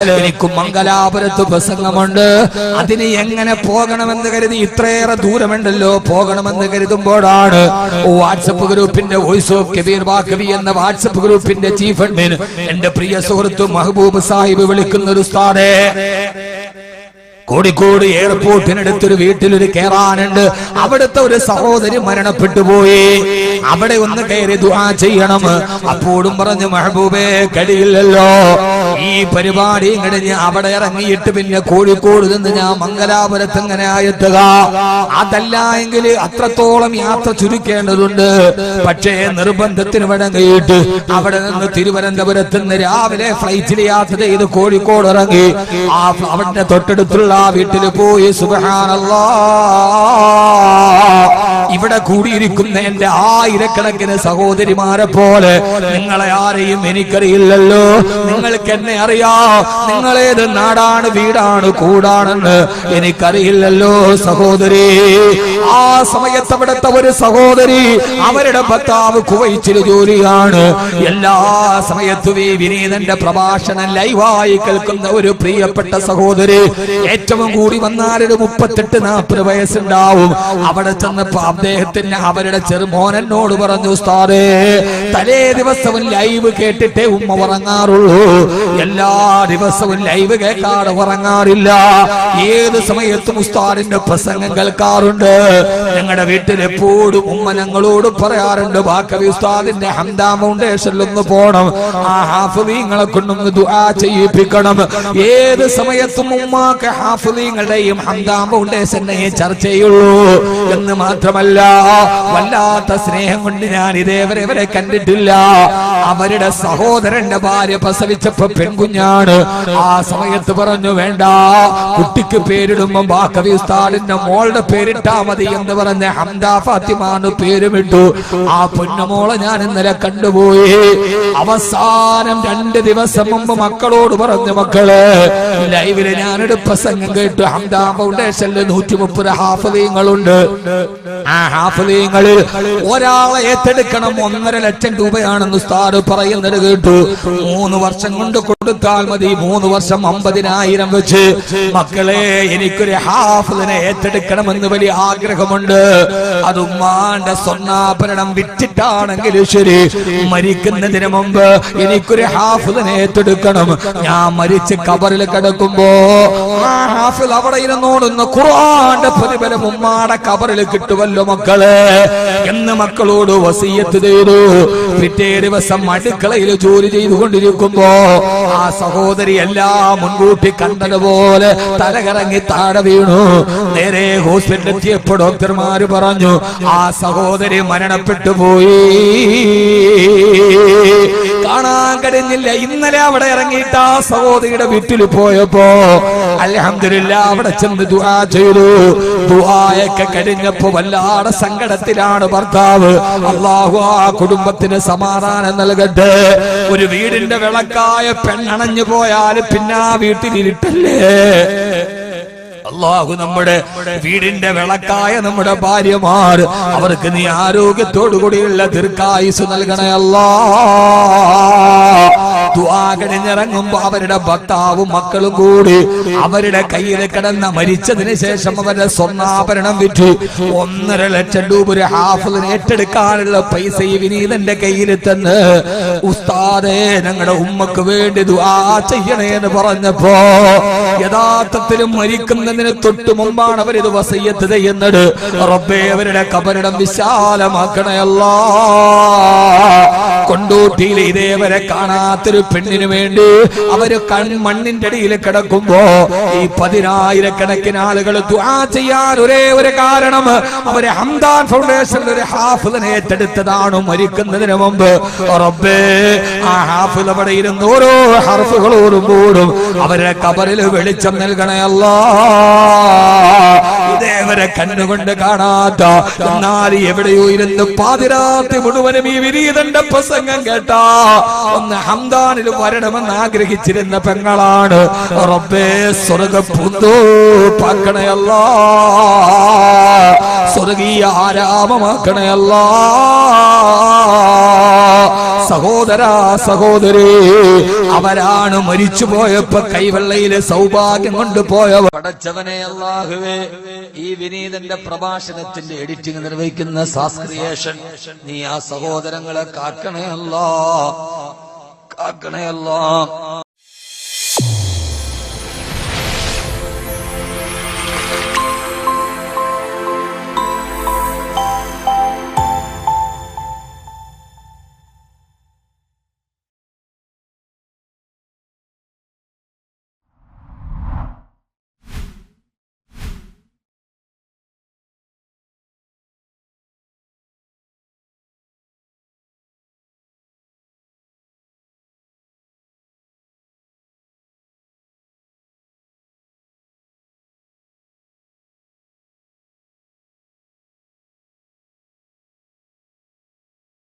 എനിക്ക് മംഗലാപുരത്ത് പ്രസംഗമുണ്ട്. അതിന് എങ്ങനെ പോകണമെന്ന് കരുതി ഇത്രയേറെ ദൂരമുണ്ടല്ലോ. പോകണമെന്ന് കരുതുമ്പോഴാണ് വാട്സപ്പ് ഗ്രൂപ്പിന്റെ വോയിസ് ഓഫ് കബീർ ബാക്കവി എന്ന വാട്സപ്പ് ഗ്രൂപ്പിന്റെ ചീഫ് അഡ്മിൻ എന്റെ പ്രിയ സുഹൃത്ത് മഹബൂബ് സാഹിബ് വിളിക്കുന്ന ഒരു സ്ഥാനേ കോഴിക്കോട് എയർപോർട്ടിനടുത്തൊരു വീട്ടിലൊരു കേറാനുണ്ട്. അവിടുത്തെ ഒരു സഹോദരി മരണപ്പെട്ടു പോയി. അവിടെ ഒന്ന് കയറി ദുആ ചെയ്യണം. അപ്പോഴും പറഞ്ഞു മഹബൂബേ കഴിയില്ലല്ലോ. ഈ പരിപാടി കഴിഞ്ഞ് അവിടെ ഇറങ്ങിയിട്ട് പിന്നെ കോഴിക്കോട് നിന്ന് ഞാൻ മംഗലാപുരത്ത് ഇങ്ങനെ ആയെത്തുക അതല്ല എങ്കിൽ അത്രത്തോളം യാത്ര ചുരുക്കേണ്ടതുണ്ട്. പക്ഷേ നിർബന്ധത്തിന് വഴങ്ങിയിട്ട് അവിടെ നിന്ന് തിരുവനന്തപുരത്ത് നിന്ന് രാവിലെ ഫ്ലൈറ്റിൽ യാത്ര ചെയ്ത് കോഴിക്കോട് ഇറങ്ങി. ആ അവിടെ തൊട്ടടുത്തുള്ള ആ വീട്ടിൽ പോയി സുബഹാനല്ലാ. ഇവിടെ കൂടിയിരിക്കുന്ന എന്റെ ആയിരക്കണക്കിന് സഹോദരിമാരെ പോലെ നിങ്ങളെ ആരെയും എനിക്കറിയില്ലല്ലോ. നിങ്ങൾക്ക് എന്നെ അറിയാ. നിങ്ങളേത് നാടാണ് വീടാണ് കൂടാണെന്ന് എനിക്കറിയില്ലല്ലോ സഹോദരി. ആ സമയത്ത് അവിടുത്തെ ഒരു സഹോദരി അവരുടെ ഭർത്താവ് കുവൈച്ചിൽ ജോലിയാണ്. എല്ലാ സമയത്തും ഈ വിനീതന്റെ പ്രഭാഷണം ലൈവായി കേൾക്കുന്ന ഒരു പ്രിയപ്പെട്ട സഹോദരി ഏറ്റവും കൂടി വന്നാൽ ഒരു മുപ്പത്തെട്ട് നാൽപ്പത് വയസ്സുണ്ടാവും. അവിടെ ചെന്നപ്പോ അദ്ദേഹത്തിന് അവരുടെ ചെറുമോനോട് പറഞ്ഞു ഉസ്താദേ തലേ ദിവസവും ലൈവ് കേട്ടിട്ടേ ഉമ്മ ഉറങ്ങാറുള്ളൂ. എല്ലാ ദിവസവും ലൈവ് കേൾക്കാതെ ഉറങ്ങാറില്ല. ഏത് സമയത്തും ഉസ്താദിന്റെ പ്രസംഗം കേൾക്കാറുണ്ട്. ഞങ്ങളുടെ വീട്ടിൽ എപ്പോഴും ഉമ്മ ഞങ്ങളോട് പറയാറുണ്ട് ബാക്കവി ഉസ്താദിന്റെ ഹംദാ ഫൗണ്ടേഷനിൽ ഒന്ന് പോണം. ആ ഹാഫിങ്ങളെ കൊണ്ടൊന്ന് ദുആ ചെയ്യിപ്പിക്കണം. ഏത് സമയത്തും ഉമ്മാക്ക് ഹാഫിങ്ങളുടെയും ഹംദാ ചർച്ച ചർച്ചയുള്ളൂ. എന്ന് മാത്രമല്ല വല്ലാത്ത സ്നേഹം കൊണ്ട് ഞാൻ ഇതേവരെ ഇവരെ കണ്ടിട്ടില്ല. അവരുടെ സഹോദരന്റെ ഭാര്യ പ്രസവിച്ചപ്പോ പെൺകുഞ്ഞാണ്. ആ സമയത്ത് പറഞ്ഞു വേണ്ട കുട്ടിക്ക് പേരിടുമ്പോ ബാക്കവി ഉസ്താദിന്റെ മോളുടെ പേരിട്ടാ മതി എന്ന് പറഞ്ഞ ഹംദാ ഫാത്തിമാന്ന് പേരുമിട്ടു. ആ പൊന്നമോളെ ഞാൻ ഇന്നലെ കണ്ടുപോയി. അവസാനം രണ്ട് ദിവസം മുമ്പ് മക്കളോട് പറഞ്ഞു മക്കൾ ലൈവിൽ ഞാനൊരു പ്രസംഗം കേട്ടു ഹംദാ ഫൗണ്ടേഷനിൽ നൂറ്റി മുപ്പത് ഹാഫലീങ്ങളുണ്ട്. ആ ഹാഫലീങ്ങളിൽ ഒരാളെ ഏറ്റെടുക്കണം ഒന്നര ലക്ഷം രൂപയാണെന്ന് ഉസ്താദ് പറയുന്നത് കേട്ടു. മൂന്ന് വർഷം കൊണ്ട് കൊടുത്താൽ മതി. മൂന്ന് വർഷം അമ്പതിനായിരം വെച്ച്. മക്കളെ എനിക്കൊരു ഹാഫിലിനെ ഏറ്റെടുക്കണമെന്ന് വലിയ ആഗ്രഹമുണ്ട്. അത് ഉമ്മാന്റെ സ്വർണാഭരണം വിറ്റിട്ടാണെങ്കിലും ശരി. മരിക്കുന്നതിന് മുമ്പ് എനിക്കൊരു ഹാഫിലിനെ ഏറ്റെടുക്കണം. ഞാൻ മരിച്ച് കവറിൽ കിടക്കുമ്പോ ആ ഹാഫിൽ അവിടെ ഇരുന്നോടുന്ന ഖുർആന്റെ പ്രതിഫലം ഉമ്മാടെ കബറിൽ കിട്ടുമല്ലോ മക്കളെ. എന്ന് മക്കളോട് വസീയത്ത് ചെയ്തു. പിറ്റേ ദിവസം അടുക്കളയിൽ ജോലി ചെയ്തുകൊണ്ടിരിക്കുമ്പോ ആ സഹോദരി എല്ലാം മുൻകൂട്ടി കണ്ടതുപോലെ തലകറങ്ങി താഴെ വീണു. നേരെ ഹോസ്പിറ്റലിൽ എത്തിയപ്പോ ഡോക്ടർമാര് പറഞ്ഞു ആ സഹോദരി മരണപ്പെട്ടു പോയി. കാണാൻ കഴിഞ്ഞില്ല. ഇന്നലെ അവിടെ ഇറങ്ങിയിട്ട് ആ സഹോദരിയുടെ വീട്ടിൽ പോയപ്പോ അലഹമില്ല അവിടെ ചെന്ന് ദുആ ചെയ്തു. ദുആയൊക്കെ കഴിഞ്ഞപ്പോ വല്ലാതെ സങ്കടത്തിലാണ് ഭർത്താവ്. അള്ളാഹു ആ കുടുംബത്തിന് സമാധാനം നൽകട്ടെ. ഒരു വീടിന്റെ വിളക്കായ പെണ്ണണഞ്ഞു പോയാൽ പിന്നെ ആ വീട്ടിൽ ഇരുട്ടല്ലേ അള്ളാഹു നമ്മുടെ വീടിന്റെ വിളക്കായ നമ്മുടെ ഭാര്യമാർ അവർക്ക് നീ ആരോഗ്യത്തോടു കൂടിയുള്ള ദീർഘായുസ് നൽകണേ അല്ലാ. കഴിഞ്ഞിറങ്ങുമ്പോ അവരുടെ ഭർത്താവും മക്കളും കൂടി അവരുടെ കയ്യിൽ കിടന്ന മരിച്ചതിന് ശേഷം അവരുടെ സ്വർണാഭരണം വിറ്റ് ഒന്നര ലക്ഷം രൂപ ഒരു ഹാഫിന് ഏറ്റെടുക്കാനുള്ള പൈസ ഈ വിനീതന്റെ കയ്യിൽ തന്ന്. ഉസ്താദേ ഞങ്ങളുടെ ഉമ്മക്ക് വേണ്ടി ദുആ ചെയ്യണേ എന്ന് പറഞ്ഞപ്പോ യഥാർത്ഥത്തിലും മരിക്കുന്നതിന് തൊട്ട് മുമ്പാണ് അവരിത് വസയ്യത്ത് ചെയ്യുന്നത്. റബ്ബേ അവരുടെ കബരിടം വിശാലമാക്കണയല്ല കൊണ്ടൂട്ടിയിൽ ഇതേവരെ കാണാത്തൊരു പെണ്ണിന് വേണ്ടി അവർ മണ്ണിന്റെ അടിയിൽ കിടക്കുമ്പോ ഈ പതിനായിരക്കണക്കിന് ആളുകൾ ദുആ ചെയ്യാൻ ഒരേ ഒരു കാരണം അവരെ ഹംദാൻ ഫൗണ്ടേഷനിൽ ഒരു ഹാഫിലിനെ ഏറ്റെടുത്തതാണ് മരിക്കുന്നതിന് മുമ്പ്. റബ്ബേ ആ ഹാഫിൽ അവിടെ ഇരുന്ന് ഓരോ ഹർഫുകളോടും കൂടും അവരെ കബറിൽ വെളിച്ചം നൽകണയല്ലാ ഇതേവരെ കണ്ണുകൊണ്ട് കാണാത്ത എന്നാൽ എവിടെയോ ഇരുന്ന് പാതിരാത്രി മുഴുവനും ഈ വിരീതന്റെ പ്രസംഗം കേട്ടാ. ഒന്ന് ഹംദാനിൽ വരണമെന്ന് ആഗ്രഹിച്ചിരുന്ന പെങ്ങളാണ്. റബ്ബേ സ്വർഗ പൂന്തോ പാക്കണയല്ല. സ്വർഗീയ ആരാമമാക്കണയല്ല. സഹോദരാ സഹോദരി അവരാണ് മരിച്ചു പോയപ്പോ കൈവെള്ളയിലെ സൗഭാഗ്യം കൊണ്ട് പോയവർ. പടച്ചവനെ അല്ലാഹുവേ ഈ വിനീതന്റെ പ്രഭാഷണത്തിന്റെ എഡിറ്റിംഗ് നിർവഹിക്കുന്ന സാസ്ക്രിയേഷൻ നീ ആ സഹോദരങ്ങളെ കാക്കണേ അല്ലാ കാക്കണേ അല്ലാ.